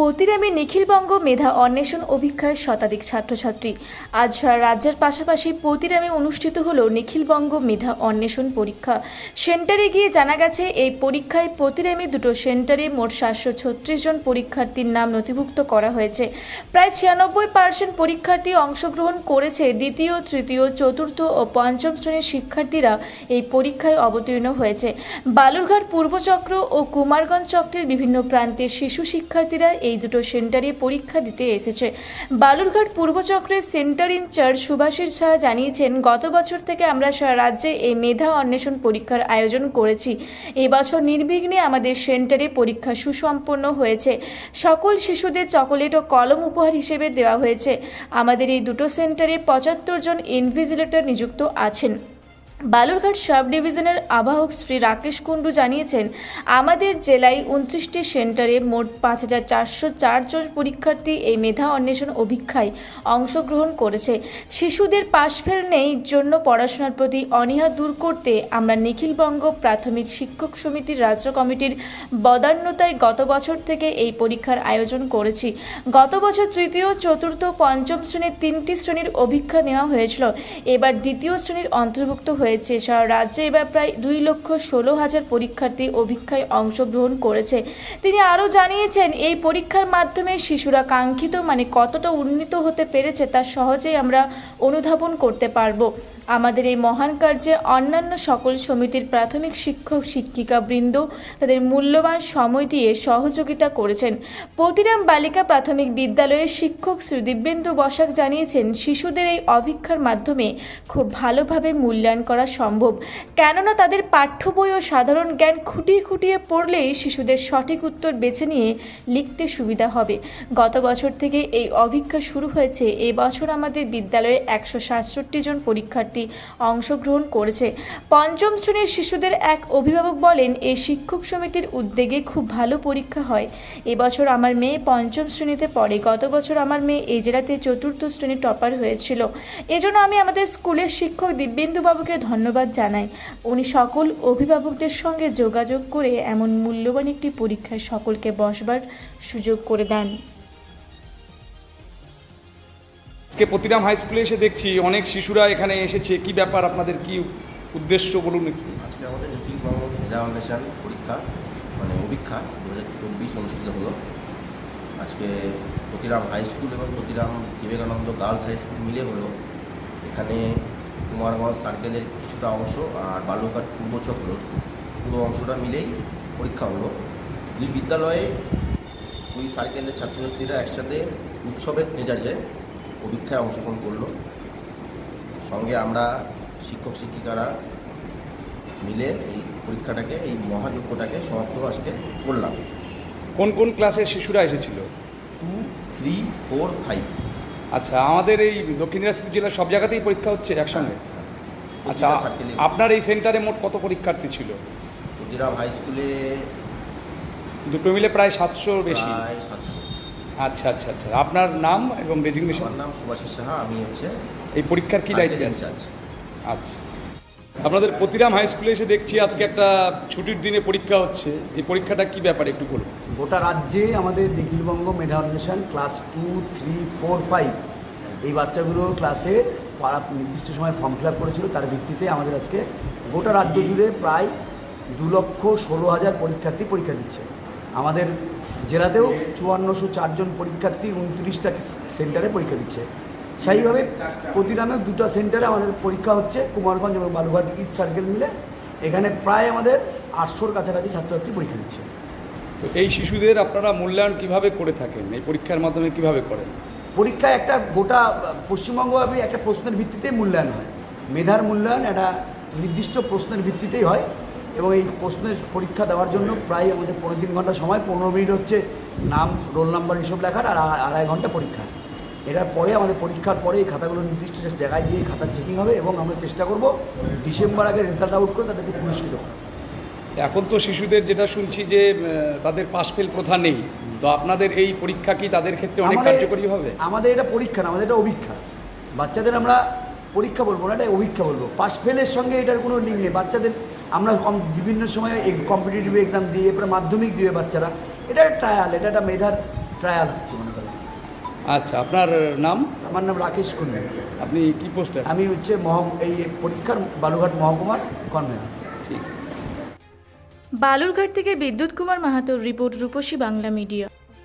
পতিরামে নিখিলবঙ্গ মেধা অন্বেষণ অভিক্ষায় শতাধিক ছাত্রছাত্রী। আজ সারা রাজ্যের পাশাপাশি প্রতিরামে অনুষ্ঠিত হল নিখিলবঙ্গ মেধা অন্বেষণ পরীক্ষা। সেন্টারে গিয়ে জানা গেছে, এই পরীক্ষায় প্রতিরামে দুটো সেন্টারে মোট সাতশো ছত্রিশ জন পরীক্ষার্থীর নাম নথিভুক্ত করা হয়েছে। প্রায় ছিয়ানব্বই পার্সেন্ট পরীক্ষার্থী অংশগ্রহণ করেছে দ্বিতীয়, তৃতীয়, চতুর্থ ও পঞ্চম শ্রেণির শিক্ষার্থীরা এই পরীক্ষায় অবতীর্ণ হয়েছে। বালুরঘাট পূর্বচক্র ও কুমারগঞ্জ চক্রের বিভিন্ন প্রান্তের শিশু শিক্ষার্থীরা এই দুটো সেন্টারে পরীক্ষা দিতে এসেছে। বালুরঘাট পূর্বচক্রের সেন্টার ইনচার্জ সুভাষিস শাহ জানিয়েছেন, গত বছর থেকে আমরা সারা রাজ্যে এই মেধা অন্বেষণ পরীক্ষার আয়োজন করেছি। এই বছর নির্বিঘ্নে আমাদের সেন্টারে পরীক্ষা সুসম্পন্ন হয়েছে। সকল শিশুদের চকোলেট ও কলম উপহার হিসেবে দেওয়া হয়েছে। আমাদের এই দুটো সেন্টারে পঁচাত্তর জন ইনভিজিলেটর নিযুক্ত আছেন। বালুরঘাট সাব ডিভিশনের আবাহক শ্রী রাকেশ কুণ্ডু জানিয়েছেন, আমাদের জেলায় উনত্রিশটি সেন্টারে মোট পাঁচ হাজার চারশো চারজন পরীক্ষার্থী এই মেধা অন্বেষণ অভিক্ষায় অংশগ্রহণ করেছে। শিশুদের পাশ পাশফেল নেই জন্য পড়াশোনার প্রতি অনীহা দূর করতে আমরা নিখিলবঙ্গ প্রাথমিক শিক্ষক সমিতির রাজ্য কমিটির বদান্যতায় গত বছর থেকে এই পরীক্ষার আয়োজন করেছি। গত বছর তৃতীয়, চতুর্থ, পঞ্চম শ্রেণির তিনটি শ্রেণির অভিক্ষা নেওয়া হয়েছিল। এবার দ্বিতীয় শ্রেণির অন্তর্ভুক্ত হয়েছে সারা রাজ্যে এবার প্রায় দুই লক্ষ ষোলো হাজার পরীক্ষার্থী অভিক্ষায় অংশগ্রহণ করেছে। তিনি আরও জানিয়েছেন, এই পরীক্ষার মাধ্যমে শিশুরা কাঙ্ক্ষিত মানে কতটা উন্নীত হতে পেরেছে তা সহজেই আমরা অনুধাবন করতে পারব। আমাদের এই মহান কার্যে অন্যান্য সকল সমিতির প্রাথমিক শিক্ষক, শিক্ষিকা বৃন্দ তাদের মূল্যবান সময় দিয়ে সহযোগিতা করেছেন। পতিরাম বালিকা প্রাথমিক বিদ্যালয়ের শিক্ষক শ্রী দিব্যেন্দু বসাক জানিয়েছেন, শিশুদের এই অভিক্ষার মাধ্যমে খুব ভালোভাবে মূল্যায়ন করা সম্ভব। কেননা তাদের পাঠ্য বই ও সাধারণ জ্ঞান খুঁটিয়ে খুঁটিয়ে পড়লেই শিশুদের সঠিক উত্তর বেছে নিয়ে লিখতে সুবিধা হবে। গত বছর থেকে এই অভিক্ষা শুরু হয়েছে। এবছর আমাদের বিদ্যালয়ে একশো সাতষট্টি জন পরীক্ষার্থী অংশগ্রহণ করেছে। পঞ্চম শ্রেণির শিশুদের এক অভিভাবক বলেন এই শিক্ষক সমিতির উদ্যোগে খুব ভালো পরীক্ষা হয়। এবছর আমার মেয়ে পঞ্চম শ্রেণীতে পড়ে। গত বছর আমার মেয়ে এই জেলাতে চতুর্থ শ্রেণি টপার হয়েছিল। এজন্য আমি আমাদের স্কুলের শিক্ষক দিব্যেন্দু বাবুকে ধন্যবাদ জানাই। উনি সকল অভিভাবকদের সঙ্গে যোগাযোগ করে এমন মূল্যবান একটি পরীক্ষায় সকলকে বসবার সুযোগ করে দেন। আজকে প্রতিরাম হাই স্কুলে এসে দেখছি অনেক শিশুরা এখানে এসেছে। কি ব্যাপার? আপনাদের কি উদ্দেশ্য বলুন একটু? আজকে আমাদের নিখিলবঙ্গ মেধা অন্বেষণ পরীক্ষা মানে অভিক্ষা দু হাজার চব্বিশ অনুষ্ঠিত হলো। আজকে প্রতিরাম হাই স্কুল এবং Pratiram Vivekananda girls high school মিলে হলো। এখানে কুমারগঞ্জ সার্কেলের কিছুটা অংশ আর বালুরঘাট পূর্বচক্র পুরো অংশটা মিলেই পরীক্ষা হলো। দুই বিদ্যালয়ে দুই সার্কেলের ছাত্রছাত্রীরা একসাথে উৎসবের মেজাজে পরীক্ষায় অংশগ্রহণ করল। সঙ্গে আমরা শিক্ষক শিক্ষিকারা মিলে এই পরীক্ষাটাকে এই মহাযজ্ঞটাকে সমাপ্ত আজকে করলাম। কোন কোন ক্লাসের শিশুরা এসেছিল? টু থ্রি ফোর ফাইভ আচ্ছা আমাদের এই দক্ষিণ দিনাজপুর জেলার সব জায়গাতেই পরীক্ষা হচ্ছে একসঙ্গে? আচ্ছা আপনার এই সেন্টারে মোট কত পরীক্ষার্থী ছিল? হাই স্কুলে দুটো মিলে প্রায় সাতশোর বেশি। সাতশো। আচ্ছা আচ্ছা আচ্ছা। আপনার নাম এবং রেজিগনেশন আমার নাম সুভাষিস সাহা আমি হচ্ছে এই পরীক্ষার কি দায়িত্ব? আছে ইনচার্জ আচ্ছা। আপনাদের প্রতিরাম হাই স্কুলে এসে দেখছি আজকে একটা ছুটির দিনে পরীক্ষা হচ্ছে। এই পরীক্ষাটা কি ব্যাপার একটু বলুন? গোটা রাজ্যে আমাদের নিখিলবঙ্গ মেধা অন্বেষণ class two three four five এই বাচ্চাগুলো ক্লাসে পাড়া নির্দিষ্ট সময় ফর্ম ফিল আপ করেছিল। তার ভিত্তিতে আমাদের আজকে গোটা রাজ্য জুড়ে প্রায় দু লক্ষ ষোলো হাজার পরীক্ষার্থী পরীক্ষা দিচ্ছে। আমাদের জেলাতেও চুয়ান্নশো চারজন পরীক্ষার্থী উনত্রিশটা সেন্টারে পরীক্ষা দিচ্ছে। সেইভাবে প্রতিরামে দুটো সেন্টারে আমাদের পরীক্ষা হচ্ছে কুমারগঞ্জ এবং বালুঘাট ইস্ট সার্কেল মিলে। এখানে প্রায় আমাদের আটশোর কাছাকাছি ছাত্রছাত্রী পরীক্ষা দিচ্ছে। তো এই শিশুদের আপনারা মূল্যায়ন কীভাবে করে থাকেন? এই পরীক্ষার মাধ্যমে কীভাবে করেন? পরীক্ষায় একটা গোটা পশ্চিমবঙ্গব্যাপী একটা প্রশ্নের ভিত্তিতে মূল্যায়ন হয়। মেধার মূল্যায়ন একটা নির্দিষ্ট প্রশ্নের ভিত্তিতেই হয়। এবং এই প্রশ্নের পরীক্ষা দেওয়ার জন্য প্রায় আমাদের পনেরো তিন ঘণ্টা সময় পনেরো মিনিট হচ্ছে নাম রোল নাম্বার এসব লেখার আর আড়াই ঘণ্টা পরীক্ষা। এটার পরে আমাদের পরীক্ষার পরে এই খাতাগুলো নির্দিষ্ট জায়গায় গিয়ে খাতা চেকিং হবে এবং আমরা চেষ্টা করব ডিসেম্বর আগে রেজাল্ট আউট করে তাদেরকে পুরস্কৃত এখন তো শিশুদের যেটা শুনছি যে তাদের পাশ ফেল প্রথা নেই। তো আপনাদের এই পরীক্ষা কি তাদের ক্ষেত্রে অনেক কার্যকরী হবে? আমাদের এটা পরীক্ষা না আমাদের এটা অভিক্ষা। বাচ্চাদের আমরা পরীক্ষা বলব না এটা অভিক্ষা বলব। পাস ফেলের সঙ্গে এটার কোনো লিঙ্ক নেই। বাচ্চাদের আমরা কম- বিভিন্ন সময় কম্পিটিটিভ এক্সাম দিয়ে এরপরে মাধ্যমিক দিয়ে বাচ্চারা এটা ট্রায়াল এটা একটা মেধার ট্রায়াল হচ্ছে মনে করেন। আচ্ছা আপনার নাম? আমার নাম রাকেশ কুন্ডু। আপনি কি পোস্টে আমি হচ্ছে মহ এই পরীক্ষার বালুঘাট মহকুমার কনভেনার বালুরঘাট থেকে বিদ্যুৎ কুমার মাহাতোর রিপোর্ট রূপসী বাংলা মিডিয়া।